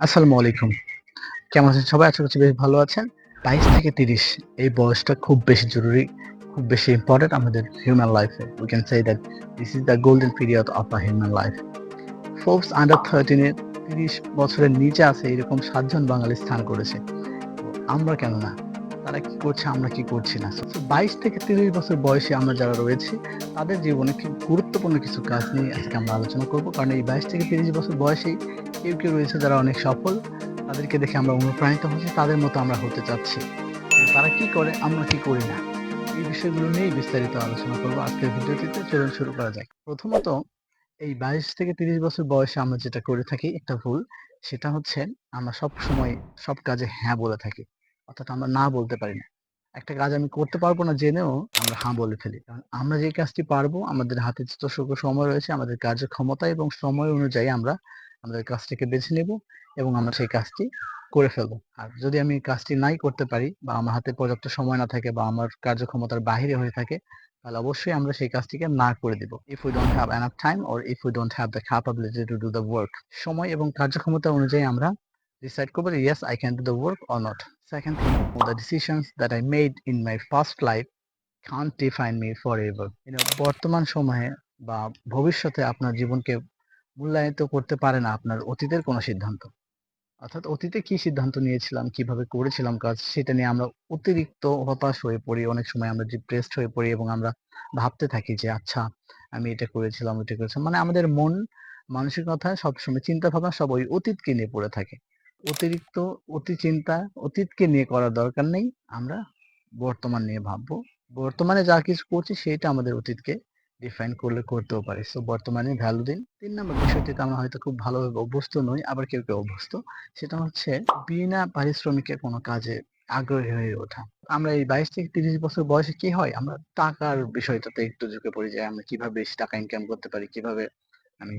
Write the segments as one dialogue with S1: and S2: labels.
S1: আসসালামু আলাইকুম। কেমন আছেন সবাই? আশা করছি বেশ ভালো আছেন। ২২ থেকে ৩০ এই বয়সটা খুব বেশি জরুরি, খুব বেশি ইম্পোর্টেন্ট আমাদের হিউম্যান লাইফে। Can say that this is the golden period of a human life. Forbes under 13 এ ৩০ বছরের নিচে আছে এরকম সাতজন বাঙালি স্থান করেছে। আমরা কেন না? তারা কি করছে, আমরা কি করছি না? সো ২২ থেকে ৩০ বছর বয়সে আমরা যারা রয়েছি, তাদের জীবনে খুব গুরুত্বপূর্ণ কিছু কাজ নিয়ে আজকে আমরা আলোচনা করব। কারণ এই ২২ থেকে ৩০ বছর বয়সেই কেউ, কেউ রয়েছে যারা অনেক সফল। তাদেরকে দেখে আমরা অনুপ্রাণিত হচ্ছি, তাদের মতো আমরা হতে চাচ্ছি। তারা কি করে, আমরা কি করি না? এই বিষয়গুলো নিয়েই বিস্তারিত আলোচনা করব আজকের ভিডিওটিতে। চলুন শুরু করা যাক। প্রথমত এই ২২ থেকে ৩০ বছর বয়সে আমরা যেটা করে থাকি একটা ভুল, সেটা হচ্ছে আমরা সব সময় সব কাজে হ্যাঁ বলে থাকি। অর্থাৎ আমরা না বলতে পারি না। একটা কাজ আমি করতে পারব না জেনেও আমরা হ্যাঁ বলে ফেলি। কারণ আমরা যে কাজটি পারব, আমাদের হাতে যতটুকু সময় রয়েছে, আমাদের কার্যক্ষমতা এবং সময় অনুযায়ী আমরা আমাদের কাজটিকে বেছে নেব এবং আমরা সেই কাজটি করে ফেলব। আর যদি আমি কাজটি নাই করতে পারি বা আমার হাতে পর্যাপ্ত সময় না থাকে বা আমার কার্যক্ষমতার বাহিরে হয়ে থাকে, তাহলে অবশ্যই আমরা সেই কাজটিকে না করে দিব। If we don't have enough time or if we don't have the capability to do the work সময় এবং কার্যক্ষমতা অনুযায়ী আমরা ডিসাইড করব yes I can do the work or not second thing the decision that I made in my first life can't define me forever বর্তমান সময়ে বা ভবিষ্যতে আপনার জীবনকে মূল্যায়িত করতে পারে না আপনার অতীতের কোনো সিদ্ধান্ত। অর্থাৎ অতীতে কি সিদ্ধান্ত নিয়েছিলাম, কীভাবে করেছিলাম কাজ সেটা নিয়ে আমরা অতিরিক্ত হতাশ হয়ে পড়ি। অনেক সময় আমরা ডিপ্রেসড হয়ে পড়ি এবং আমরা ভাবতে থাকি যে আচ্ছা আমি এটা করেছিলাম, ওইটা করেছিলাম। মানে আমাদের মন মানসিকতা সবসময় চিন্তা ভাবনা সব ওই অতীতকে নিয়ে পড়ে থাকে। অতিরিক্ত অতি চিন্তা অতীতকে নিয়ে করার দরকার নেই। আমরা বর্তমান নিয়ে ভাববো। বর্তমানে যা কিছু করছি সেটা আমাদের অতীতকে ডিফাইন করলে করতেও পারি। সো বর্তমানে ভ্যালু দিন। ৩ নম্বর বিষয়টিতে আমরা হয়তো খুব ভালোভাবে অভ্যস্ত নই, আবার কেউ, কেউ অভ্যস্ত। সেটা হচ্ছে বিনা পারিশ্রমিকে কোনো কাজে আগ্রহী হয়ে ওঠা। আমরা এই ২২ থেকে ৩০ বছর বয়সে কি হয়? আমরা টাকার বিষয়টাতে একটু ঝুঁকে পড়ি যে আমরা কীভাবে বেশি টাকা ইনকাম করতে পারি, কীভাবে আমি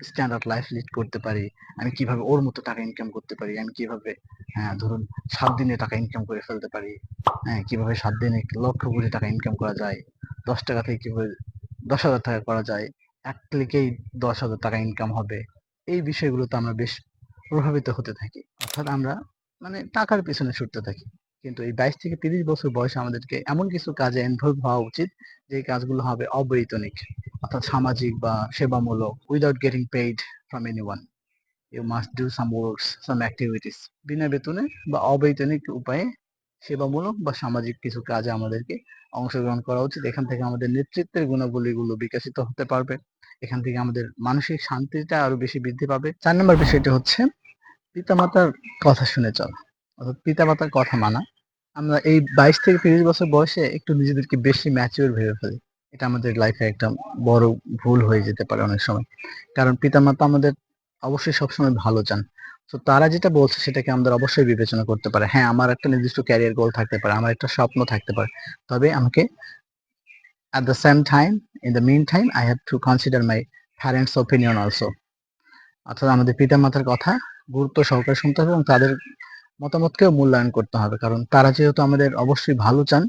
S1: স্ট্যান্ডার্ড লাইফ লিড করতে পারি, আমি কীভাবে ওর মতো টাকা ইনকাম করতে পারি, আমি কীভাবে হ্যাঁ, ধরুন সাত দিনে টাকা ইনকাম করে ফেলতে পারি, হ্যাঁ, কীভাবে সাত দিনে লক্ষ কোটি টাকা ইনকাম করা যায়, ৳১০ থেকে কীভাবে ৳১০,০০০ টাকা করা যায়, এক ক্লিকেই ৳১০,০০০ টাকা ইনকাম হবে। এই বিষয়গুলোতে আমরা বেশ প্রভাবিত হতে থাকি। অর্থাৎ আমরা মানে টাকার পেছনে ছুটতে থাকি। কিন্তু এই ২২ থেকে ৩০ বছর বয়সে আমাদেরকে এমন কিছু কাজে ইনভলভ হওয়া উচিত, যে কাজগুলো হবে অবৈতনিক। অর্থাৎ সামাজিক বা সেবামূলক without getting paid from anyone you must do some works, some activities. বিনা বেতনে বা অবৈতনিক উপায়ে সেবামূলক বা সামাজিক কিছু কাজে আমাদেরকে অংশগ্রহণ করা উচিত। এখান থেকে আমাদের নেতৃত্বের গুণাবলীগুলো বিকশিত হতে পারবে। এখান থেকে আমাদের মানসিক শান্তিটা আরও বেশি বৃদ্ধি পাবে। চার নম্বর বিষয়টি হচ্ছে, পিতামাতার কথা শুনে চলা। অর্থাৎ পিতামাতার কথা মানা। আমরা এই ২২ থেকে ৩০ বছর বয়সে একটু নিজেদেরকে বেশি ম্যাচিওর ভেবে ফেলি। এটা আমাদের লাইফে একটা বড় ভুল হয়ে যেতে পারে অনেক সময়। কারণ পিতামাতা আমাদের অবশ্যই সবসময় ভালো চান। তো তারা যেটা বলছে সেটাকে আমাদের অবশ্যই বিবেচনা করতে পারে। হ্যাঁ, আমার একটা নির্দিষ্ট ক্যারিয়ার গোল থাকতে পারে, আমার একটা স্বপ্ন থাকতে পারে। তবে আমাকে at the same time, in the meantime, I have to consider my parents' opinion also. অর্থাৎ আমাদের পিতামাতার কথা গুরুত্ব সহকারে শুনতে হবে এবং তাদের মতামতকেও মূল্যায়ন করতে হবে। কারণ তারা যেহেতু আমাদের অবশ্যই ভালো চান,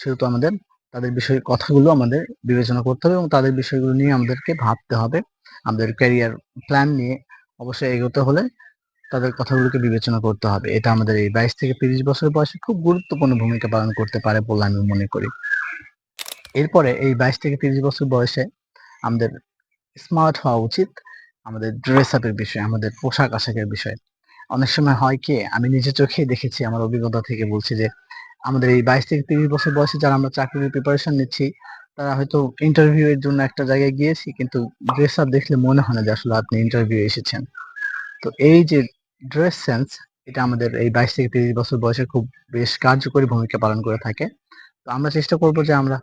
S1: সেহেতু আমাদের তাদের বিষয়ে কথাগুলো আমাদের বিবেচনা করতে হবে এবং তাদের বিষয়গুলো নিয়ে আমাদেরকে ভাবতে হবে। আমাদের ক্যারিয়ার প্ল্যান নিয়ে অবশ্যই এগোতে হলে তাদের কথাগুলোকে বিবেচনা করতে হবে। এটা আমাদের এই ২২ থেকে ৩০ বছর বয়সে খুব গুরুত্বপূর্ণ ভূমিকা পালন করতে পারে বলে আমি মনে করি। এরপরে এই ২২ থেকে ৩০ বছর বয়সে আমাদের স্মার্ট হওয়া উচিত আমাদের ড্রেস আপের বিষয়ে, আমাদের পোশাক-আশাকের বিষয়ে। অনেক সময় হয় কি আমি নিজে চোখেই দেখেছি আমার অভিজ্ঞতা থেকে বলছি যে, আমাদের এই ২২ থেকে ৩০ বছর বয়সে যারা আমরা চাকরির প্রিপারেশন নিচ্ছি, তারা হয়তো ইন্টারভিউ এর জন্য একটা জায়গায় গিয়েছি কিন্তু ড্রেস আপ দেখলে মনে হয় না যে আসলে আপনি ইন্টারভিউ এসেছেন। তো এই যে ড্রেস সেন্স, এটা আমাদের এই ২২ থেকে ৩০ বছর বয়সে খুব বেশ কার্যকরী ভূমিকা পালন করে থাকে। তো আমরা চেষ্টা করব যে আমরা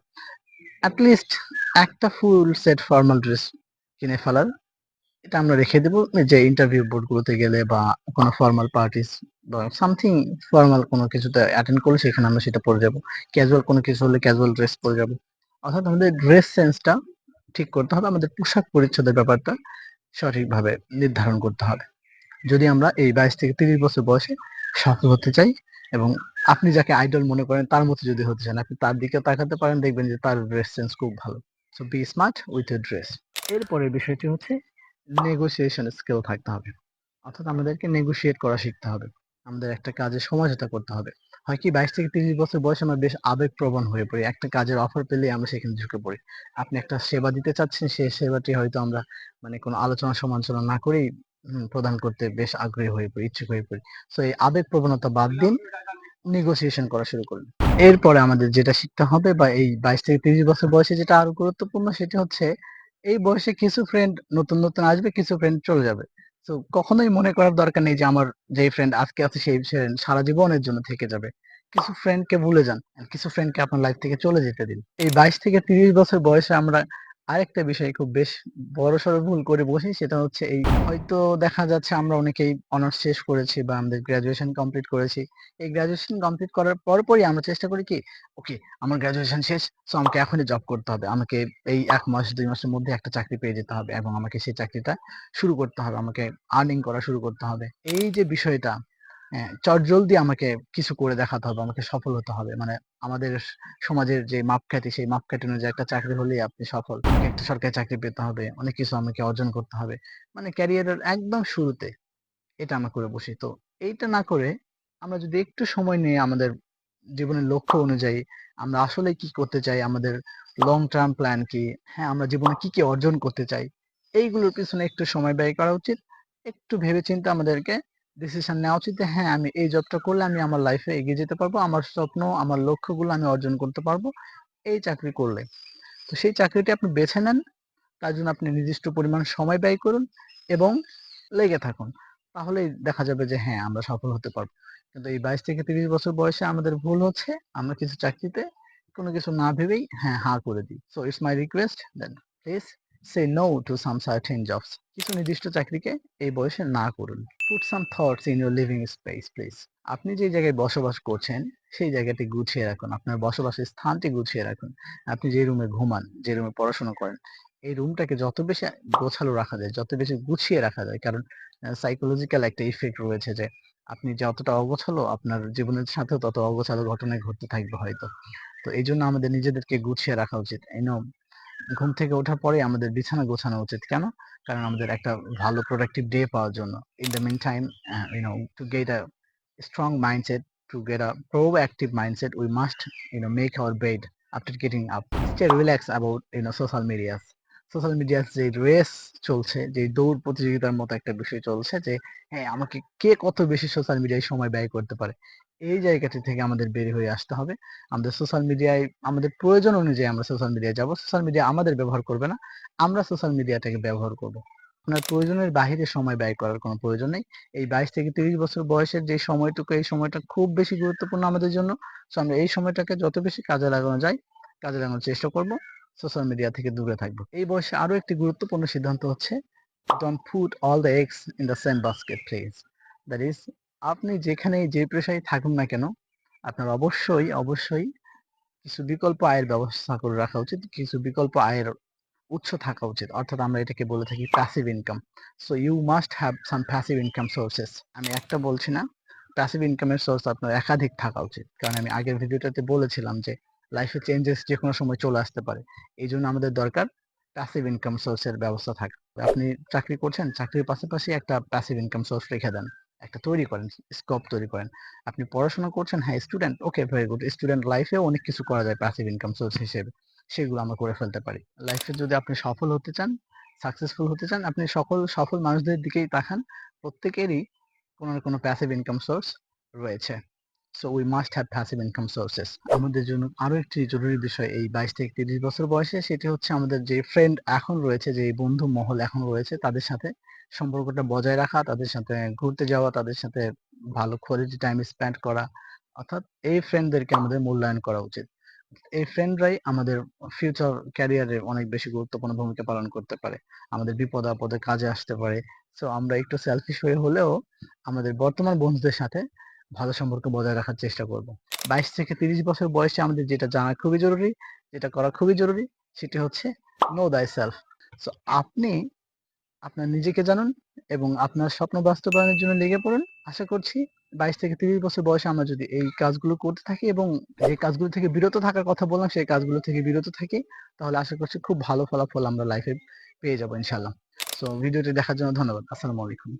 S1: অ্যাটলিস্ট একটা ফুল সেট ফর্মাল ড্রেস কিনে ফেলার। এটা আমরা রেখে দেবো যে ইন্টারভিউ বোর্ড গুলোতে গেলে বা কোনো ফর্মাল পার্টিস বা সামথিং ফর্মাল কোনো কিছুতে অ্যাটেন্ড করলে সেখানে আমরা সেটা পরে যাব। ক্যাজুয়াল কোনো কিছু হলে ক্যাজুয়াল ড্রেস পরে যাব। অর্থাৎ আমাদের ড্রেস সেন্সটা ঠিক করতে হবে। আমাদের পোশাক পরিচ্ছদের ব্যাপারটা সঠিকভাবে নির্ধারণ করতে হবে। যদি আমরা এই ২২ থেকে ৩০ বছর বয়সে সফল হতে চাই এবং আপনি যাকে আইডল মনে করেন তার মতো যদি হতে চান, আপনি তার দিকে তাকাতে পারেন দেখবেন যে তার ড্রেস সেন্স খুব ভালো। So be smart with your dress. এরপরের বিষয়টি হচ্ছে নেগোসিয়েশন স্কিল থাকতে হবে। অর্থাৎ আমাদেরকে নেগোশিয়েট করা শিখতে হবে আমাদের একটা কাজে সমঝোতা করতে হবে হয় কি বাইশ থেকে তিরিশ বছর বয়সে আমরা বেশ আবেগপ্রবণ হয়ে পড়ি একটা কাজের অফার পেলে আমরা সেখানে ঝুঁকে পড়ি আপনি একটা সেবা দিতে চাচ্ছেন সেই সেবাটি হয়তো আমরা মানে কোনো আলোচনা সমালোচনা না করেই প্রদান করতে বেশ আগ্রহী হয়ে পড়ি, ইচ্ছুক হয়ে পড়ি। সো এই আবেগ প্রবণতা বাদ দিন নেগোসিয়েশন করা শুরু করুন। এরপরে আমাদের যেটা শিখতে হবে বা এই বাইশ থেকে তিরিশ বছর বয়সে যেটা আরও গুরুত্বপূর্ণ, সেটা হচ্ছে এই বয়সে কিছু ফ্রেন্ড নতুন নতুন আসবে, কিছু ফ্রেন্ড চলে যাবে। তো কখনোই মনে করার দরকার নেই যে আমার যেই ফ্রেন্ড আজকে আছে, সেই ফ্রেন্ড সারা জীবনের জন্য থেকে যাবে। কিছু ফ্রেন্ডকে ভুলে যান, কিছু ফ্রেন্ডকে আপনার লাইফ থেকে চলে যেতে দিন। এই বাইশ থেকে তিরিশ বছর বয়সে আমরা আরেকটা বিষয় খুব বেশ বড়সড় ভুল করে বসি, সেটা হচ্ছে এই হয়তো দেখা যাচ্ছে আমরা অনেকেই অনার্স শেষ করেছি বা আমাদের গ্রাজুয়েশন কমপ্লিট করেছি। এই গ্রাজুয়েশন কমপ্লিট করার পরপরই আমরা চেষ্টা করি কি ওকে আমার গ্রাজুয়েশন শেষ সো আমাকে এখনই জব করতে হবে। আমাকে এই এক মাস, দুই মাসের মধ্যে একটা চাকরি পেয়ে যেতে হবে এবং আমাকে সেই চাকরিটা শুরু করতে হবে। আমাকে আর্নিং করা শুরু করতে হবে। এই যে বিষয়টা চটজলদি আমাকে কিছু করে দেখাতে হবে, আমাকে সফল হতে হবে। মানে আমাদের সমাজের যে মাপকাঠি, সেই মাপকাঠি অনুযায়ী একটা চাকরি হলেই আপনি সফল। একটা সরকারি চাকরি পেতে হবে, অনেক কিছু আমাকে অর্জন করতে হবে। মানে ক্যারিয়ারের একদম শুরুতে এটা আমরা করে বসি। তো এইটা না করে আমরা যদি একটু সময় নিয়ে আমাদের জীবনের লক্ষ্য অনুযায়ী আমরা আসলে কি করতে চাই, আমাদের লং টার্ম প্ল্যান কি হ্যাঁ আমরা জীবনে কি কি অর্জন করতে চাই, এইগুলোর পিছনে একটু সময় ব্যয় করা উচিত। একটু ভেবে চিন্তে আমাদেরকে ডিসিশন নেওয়া উচিত হ্যাঁ আমি এই জবটা করলে আমি আমার লাইফে এগিয়ে যেতে পারব, আমার স্বপ্ন, আমার লক্ষ্যগুলো আমি অর্জন করতে পারব, এই চাকরি করলে। তো সেই চাকরিটি আপনি বেছে নেন, তার জন্য আপনি নির্দিষ্ট পরিমাণ সময় ব্যয় করুন এবং লেগে থাকুন। তাহলেই দেখা যাবে যে হ্যাঁ আমরা সফল হতে পারব। কিন্তু এই বাইশ থেকে তিরিশ বছর বয়সে আমাদের ভুল হচ্ছে, আমরা কিছু চাকরিতে কোনো কিছু না ভেবেই হ্যাঁ হা করে দিই। So it's my request then please say no to some certain jobs কিছু নির্দিষ্ট চাকরিকে এই বয়সে না করুন। Put some thoughts in your living space please আপনি যে জায়গায় বসবাস করছেন, সেই জায়গাটি গুছিয়ে রাখুন। আপনার বসবাসের স্থানটি গুছিয়ে রাখুন। আপনি যে রুমে ঘুমান, যে রুমে পড়াশোনা করেন, এই রুমটাকে যত বেশি গোছালো রাখা যায়, যত বেশি গুছিয়ে রাখা যায়, কারণ সাইকোলজিক্যাল একটা ইফেক্ট রয়েছে যে, আপনি যতটা অগোছালো আপনার জীবনের সাথে তত অগোছালো ঘটনায় ঘটতে থাকবে হয়তো। তো এই জন্য আমাদের নিজেদেরকে গুছিয়ে রাখা উচিত। এই ঘুম থেকে ওঠার পরে আমাদের বিছানা গোছানো উচিত। কেন? কারণ আমাদের একটা ভালো প্রোডাক্টিভ ডে পাওয়ার জন্য। In the meantime you know to get a strong mindset to get a proactive mindset, we must, you know, make our bed after getting up. Stay relax about, you know, social medias social মিডিয়ার যে race চলছে, যে দৌড় প্রতিযোগিতার মতো একটা বিষয় চলছে, যে হ্যাঁ আমাকে কে কত বেশি সোশ্যাল মিডিয়ায় সময় ব্যয় করতে পারে? এই জায়গাটি থেকে আমাদের বের হয়ে আসতে হবে। আমাদের সোশ্যাল মিডিয়ায় আমাদের প্রয়োজন অনুযায়ী আমরা সোশ্যাল মিডিয়ায় যাব। সোশ্যাল মিডিয়া আমাদের ব্যবহার করবে না। আমরা সোশ্যাল মিডিয়াটাকে ব্যবহার করব। আপনার প্রয়োজনের বাহিরে সময় ব্যয় করার কোনো প্রয়োজন নেই। এই বাইশ থেকে তিরিশ বছর বয়সের যে সময়টুকু, এই সময়টা খুব বেশি গুরুত্বপূর্ণ আমাদের জন্য। তো আমরা এই সময়টাকে যত বেশি কাজে লাগানো যায়, কাজে লাগানোর চেষ্টা করব। সোশ্যাল মিডিয়া থেকে দূরে থাকব। এই বয়সে আরও একটি গুরুত্বপূর্ণ সিদ্ধান্ত হচ্ছে don't put all the eggs in the same basket please that is আপনি যেখানেই যে পেশায় থাকুন না কেন, আপনার অবশ্যই অবশ্যই কিছু বিকল্প আয়ের ব্যবস্থা করে রাখা উচিত, কিছু বিকল্প আয়ের উৎস থাকা উচিত। অর্থাৎ আমরা এটাকে বলে থাকি passive income so you must have some passive income sources আমি একটা বলছি না প্যাসিভ ইনকামের সোর্স আপনার একাধিক থাকা উচিত। কারণ আমি আগের ভিডিওটাতে বলেছিলাম যে লাইফে চেঞ্জেস যে কোনো সময় চলে আসতে পারে। এই জন্য আমাদের দরকার প্যাসিভ ইনকাম সোর্সের ব্যবস্থা থাকে। আপনি চাকরি করছেন, চাকরির পাশাপাশি একটা প্যাসিভ ইনকাম সোর্স রেখে দেন। একটা তৈরি করেন স্কোপ তৈরি করেন। আপনি পড়াশোনা করছেন হ্যাঁ student okay very good student লাইফেও অনেক কিছু করা যায় প্যাসিভ ইনকাম সোর্স হিসেবে। সেগুলো আমরা করে ফেলতে পারি। লাইফে যদি আপনি সফল হতে চান সাকসেসফুল হতে চান, আপনি সকল, সফল মানুষদের দিকেই তাকান। প্রত্যেকেরই কোনো না কোনো প্যাসিভ ইনকাম সোর্স রয়েছে। So we must have passive income sources আমাদের জন্য আরও একটি জরুরি বিষয় এই বাইশ থেকে তিরিশ বছর বয়সে, সেটি হচ্ছে আমাদের যে ফ্রেন্ড এখন রয়েছে, যে বন্ধু মহল এখন রয়েছে, তাদের সাথে সম্পর্কটা বজায় রাখা, তাদের সাথে ঘুরতে যাওয়া, তাদের সাথে ভালো কোয়ালিটি টাইম স্পেন্ড করা, অর্থাৎ এই ফ্রেন্ডদেরকে আমাদের মূল্যায়ন করা উচিত। এই ফ্রেন্ডরাই আমাদের ফিউচার ক্যারিয়ারে অনেক বেশি গুরুত্বপূর্ণ ভূমিকা পালন করতে পারে। আমাদের বিপদ আপদে কাজে আসতে পারে। সো আমরা একটু সেলফিশ হয়ে হলেও আমাদের বর্তমান বন্ধুদের সাথে ভালো সম্পর্ক বজায় রাখার চেষ্টা করব। বাইশ থেকে তিরিশ বছর বয়সে আমাদের যেটা জানা খুবই জরুরি, যেটা করা খুবই জরুরি, সেটি হচ্ছে নো দাই সেলফ সো আপনি আপনার নিজেকে জানুন এবং আপনার স্বপ্ন বাস্তবায়নের জন্য লেগে পড়ুন। আশা করছি বাইশ থেকে তিরিশ বছর বয়সে আমরা যদি এই কাজগুলো করতে থাকি এবং যে কাজগুলো থেকে বিরত থাকার কথা বললাম, সেই কাজগুলো থেকে বিরত থাকি, তাহলে আশা করছি খুব ভালো ফলাফল আমরা লাইফে পেয়ে যাব ইনশাল্লাহ সো ভিডিওটি দেখার জন্য ধন্যবাদ। আসসালামু আলাইকুম।